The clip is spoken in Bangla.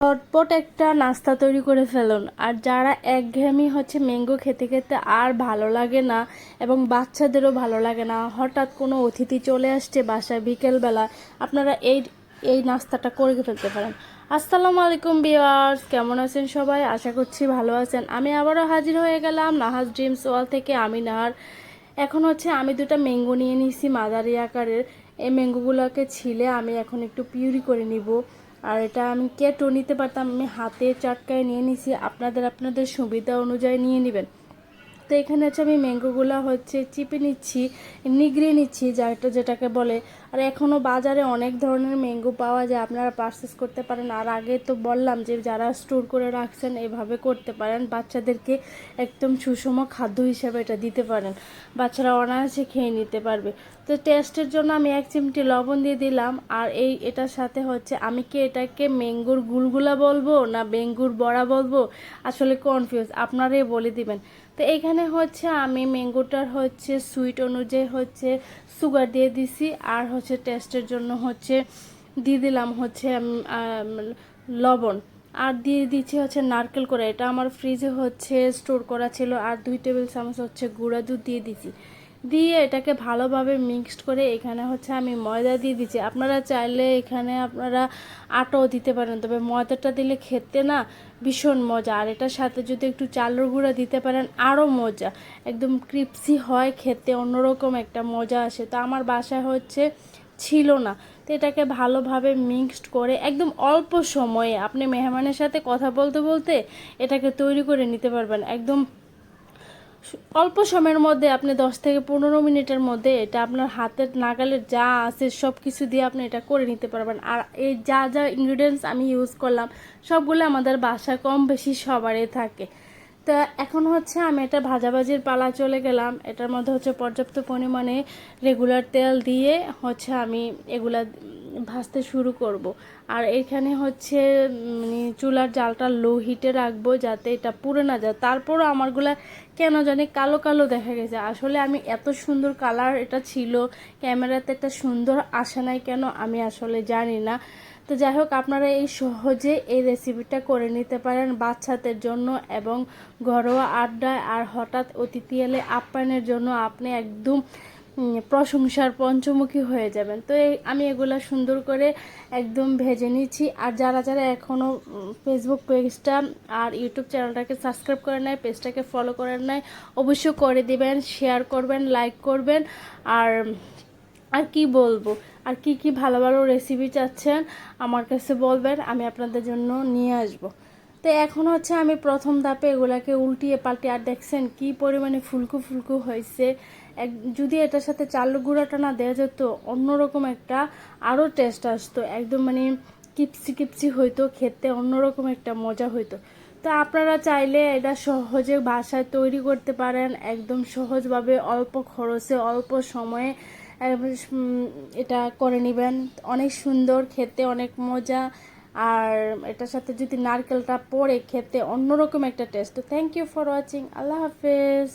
ঝটপট একটা নাস্তা তৈরি করে ফেলুন। আর যারা একঘেয়েমি হচ্ছে ম্যাঙ্গো খেতে খেতে আর ভালো লাগে না এবং বাচ্চাদেরও ভালো লাগে না, হঠাৎ কোনো অতিথি চলে আসছে বাসায় বিকেলবেলা, আপনারা এই এই নাস্তাটা করে ফেলতে পারেন। আসসালামু আলাইকুম বিয়ার্স কেমন আছেন সবাই? আশা করছি ভালো আছেন। আমি আবারও হাজির হয়ে গেলাম নাহাজ ড্রিমস ওয়াল থেকে আমি নাহার। এখন হচ্ছে আমি দুটো ম্যাঙ্গো নিয়ে নিয়েছি মাদারি আকারের। এই ম্যাঙ্গোগুলোকে ছিলে আমি এখন একটু পিউরি করে নিব। আর এটা আমি কেটো নিতে পারতাম। আমি হাতে চাটকায় নিয়ে নিছি। আপনাদের আপনাদের সুবিধা অনুযায়ী নিয়ে নেবেন। তো এখানে হচ্ছে আমি ম্যাঙ্গোগুলো হচ্ছে চিপে নিচ্ছি, নিগড়ে নিচ্ছি যেটা যেটাকে বলে। আর এখনও বাজারে অনেক ধরনের ম্যাঙ্গো পাওয়া যায়, আপনারা পারচেস করতে পারেন। আর আগে তো বললাম যে যারা স্টোর করে রাখছেন, এভাবে করতে পারেন। বাচ্চাদেরকে একদম সুষম খাদ্য হিসাবে এটা দিতে পারেন। বাচ্চারা অনায়াসে খেয়ে নিতে পারবে। তো টেস্টের জন্য আমি এক চিমটি লবণ দিয়ে দিলাম। আর এই এটার সাথে হচ্ছে আমি কি এটাকে ম্যাঙ্গোর গুলগুলা বলব না বেঙ্গুর বড়া বলব? আসলে কনফিউজ আপনারাই বলে দিবেন। তো এখানে হচ্ছে আমি ম্যাঙ্গোটার হচ্ছে সুইট অনুযায়ী হচ্ছে সুগার দিয়ে দিছি, আর হচ্ছে টেস্টের জন্য হচ্ছে দিয়ে দিলাম হচ্ছে লবণ। আর দিয়ে দিচ্ছি হচ্ছে নারকেল করা এটা আমার ফ্রিজে হচ্ছে স্টোর করা ছিল, আর দুই টেবিল চামচ হচ্ছে গুঁড়া দুধ দিয়ে দিছি। দিয়ে এটাকে ভালোভাবে মিক্সড করে এখানে হচ্ছে আমি ময়দা দিয়ে দিচ্ছি। আপনারা চাইলে এখানে আপনারা আটাও দিতে পারেন, তবে ময়দাটা দিলে খেতে না ভীষণ মজা। আর এটার সাথে যদি একটু চালের গুঁড়া দিতে পারেন, আরও মজা। একদম ক্রিপসি হয় খেতে, অন্যরকম একটা মজা আসে। তো আমার বাসায় হচ্ছে ছিল না। তো এটাকে ভালোভাবে মিক্সড করে একদম অল্প সময়ে, আপনি মেহমানের সাথে কথা বলতে বলতে এটাকে তৈরি করে নিতে পারবেন। একদম অল্প সময়ের মধ্যে আপনি দশ থেকে পনেরো মিনিটের মধ্যে এটা আপনার হাতের নাগালের যা আছে সব কিছু দিয়ে আপনি এটা করে নিতে পারবেন। আর এই যা যা ইনগ্রিডিয়েন্টস আমি ইউজ করলাম, সবগুলো আমাদের বাসা কম বেশি সবারই থাকে। তো এখন হচ্ছে আমি এটা ভাজাভাজির পালা চলে গেলাম। এটার মধ্যে হচ্ছে পর্যাপ্ত পরিমাণে রেগুলার তেল দিয়ে হচ্ছে আমি এগুলা ভাজতে শুরু করব। আর এখানে হচ্ছে মানে চুলার জালটা লো হিটে রাখব যাতে এটা পুড়ে না যায়। তারপরও আমারগুলা কেন জানি কালো কালো দেখা গেছে। আসলে আমি এত সুন্দর কালার এটা ছিল, ক্যামেরাতে একটা সুন্দর আসে নাই কেন আমি আসলে জানি না। তো যাই হোক, আপনারা এই সহজে এই রেসিপিটা করে নিতে পারেন বাচ্চাদের জন্য এবং ঘরোয়া আড্ডায়। আর হঠাৎ অতিথি এলে আপ্যায়নের জন্য আপনি একদম প্রশংসার পঞ্চমুখী হয়ে যাবেন। তো এই আমি এগুলা সুন্দর করে একদম ভেজে নিচ্ছি। আর যারা যারা এখনও ফেসবুক পেজটা আর ইউটিউব চ্যানেলটাকে সাবস্ক্রাইব করে নেয় পেজটাকে ফলো করে নাই, অবশ্যই করে দিবেন শেয়ার করবেন লাইক করবেন। আর আর কি বলব? আর কি কি ভালো ভালো রেসিপি চাচ্ছেন, আমার কাছে বলবেন, আমি আপনাদের জন্য নিয়ে আসব। তো এখন হচ্ছে আমি প্রথম ধাপে এগুলাকে উল্টিয়ে পাল্টে আর দেখছেন কি পরিমাণে ফুলকু ফুলকু হয়েছে। এক, যদি এটার সাথে চালের গুঁড়াটা না দেওয়া যেত, অন্যরকম একটা আরও টেস্ট আসতো। একদম মানে কিপসি কিপসি হইতো, খেতে অন্যরকম একটা মজা হইতো। তো আপনারা চাইলে এটা সহজে বাসায় তৈরি করতে পারেন, একদম সহজভাবে অল্প খরচে, অল্প সময়ে এটা করে নেবেন। অনেক সুন্দর, খেতে অনেক মজা আর এটার সাথে যদি নারকেলটা পড়ে খেতে অন্যরকম একটা taste thank you for watching আল্লাহ হাফেজ।